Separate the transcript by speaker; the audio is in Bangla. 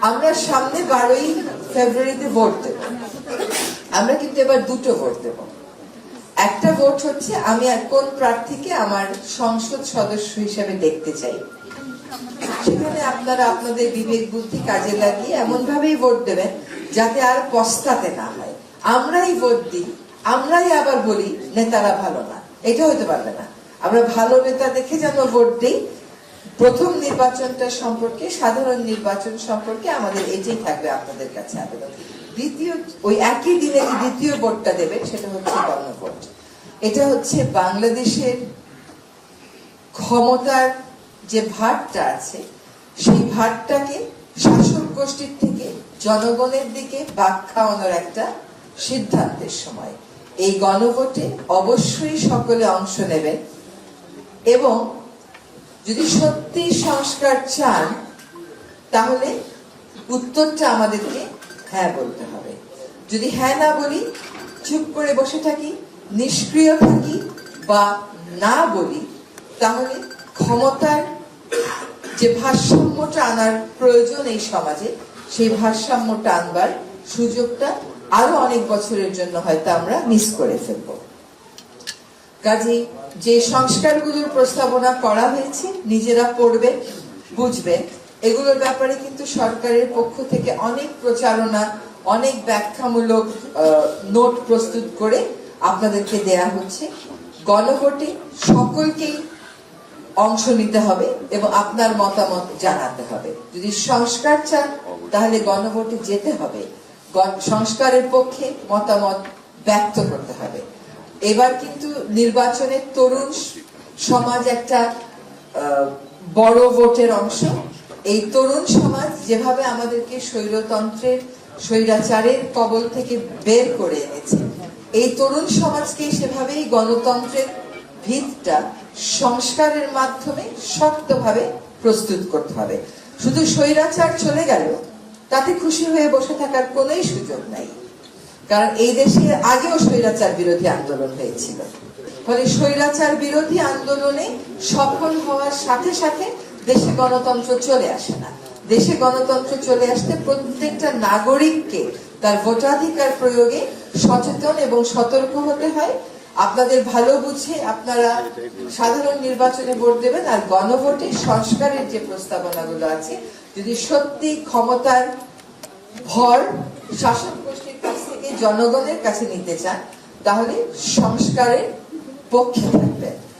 Speaker 1: আমরা সামনে বারোই ফেব্রুয়ারিতে ভোট দেব। আমরা কিন্তু এবার দুটো ভোট দেব। একটা ভোট হচ্ছে আমি কোন প্রার্থীকে আমার সংসদ সদস্য হিসেবে দেখতে চাই। সেখানে আপনারা আপনাদের বিবেক, বুদ্ধি কাজে লাগিয়ে এমন ভাবেই ভোট দেবেন যাতে আর পস্তাতে না হয়। আমরাই ভোট দিই, আমরাই আবার বলি, নেতারা ভালো না। এটা হতে পারবে না। আমরা ভালো নেতা দেখে যেন ভোট দিই প্রথম নির্বাচনটা সম্পর্কে, সাধারণ নির্বাচন সম্পর্কে আমাদের এটাই থাকবে আপনাদের কাছে আবেদন। দ্বিতীয়, ওই একই দিনে যে দ্বিতীয় ভোটটা দেবেন, সেটা হচ্ছে গণভোট এটা হচ্ছে বাংলাদেশের ক্ষমতার যে ভারটা আছে, সেই ভারটাকে শাসক গোষ্ঠীর থেকে জনগণের দিকে বাক খাওয়ানোর একটা সিদ্ধান্তের সময়। এই গণভোটে অবশ্যই সকলে অংশ নেবেন এবং যদি সত্যি সংস্কার চান, তাহলে উত্তরটা আমাদেরকে হ্যাঁ বলতে হবে। যদি হ্যাঁ না বলি, চুপ করে বসে থাকি, নিষ্ক্রিয় থাকি বা না বলি, তাহলে ক্ষমতার যে ভারসাম্যটা আনার প্রয়োজন এই সমাজে, সেই ভারসাম্যটা আনবার সুযোগটা আরও অনেক বছরের জন্য হয়তো আমরা মিস করে ফেলব। কাজে যে সংস্কারগুলোর প্রস্তাবনা করা হয়েছে, নিজেরা পড়বে, বুঝবে। এগুলোর ব্যাপারে কিন্তু সরকারের পক্ষ থেকে অনেক প্রচারণা, অনেক ব্যাখ্যামূলক নোট প্রস্তুত করে আপনাদেরকে দেয়া হচ্ছে। গণভোটে সকলকেই অংশ নিতে হবে এবং আপনার মতামত জানাতে হবে। যদি সংস্কার চান, তাহলে গণভোটে যেতে হবে। সংস্কারের পক্ষে মতামত ব্যক্ত করতে হবে। এবার কিন্তু নির্বাচনের তরুণ সমাজ একটা বড় ভোটের অংশ। এই তরুণ সমাজ যেভাবে আমাদেরকে স্বৈরতন্ত্রের, স্বৈরাচারের কবল থেকে বের করে এনেছে, এই তরুণ সমাজকে সেভাবেই গণতন্ত্রের ভিতটা সংস্কারের মাধ্যমে শক্তভাবে প্রস্তুত করতে হবে। শুধু স্বৈরাচার চলে গেল, তাতে খুশি হয়ে বসে থাকার কোনোই সুযোগ নাই। কারণ এই দেশে আগেও স্বৈরাচার বিরোধী আন্দোলন হয়েছিল। ফলে স্বৈরাচার বিরোধী আন্দোলনে সফল হওয়ার সাথে সাথে দেশে গণতন্ত্র চলে আসে না। দেশে গণতন্ত্র চলে আসতে প্রত্যেকটা নাগরিককে তার ভোটাধিকার প্রয়োগে সচেতন এবং সতর্ক হতে হয়। আপনাদের ভালো বুঝে আপনারা সাধারণ নির্বাচনে ভোট দেবেন আর গণভোটে সংস্কারের যে প্রস্তাবনাগুলো আছে, যদি সত্যি ক্ষমতার ভর থেকে জনগণের কাছে নিতে চান তাহলে সংস্কারের পক্ষে থাকবেন।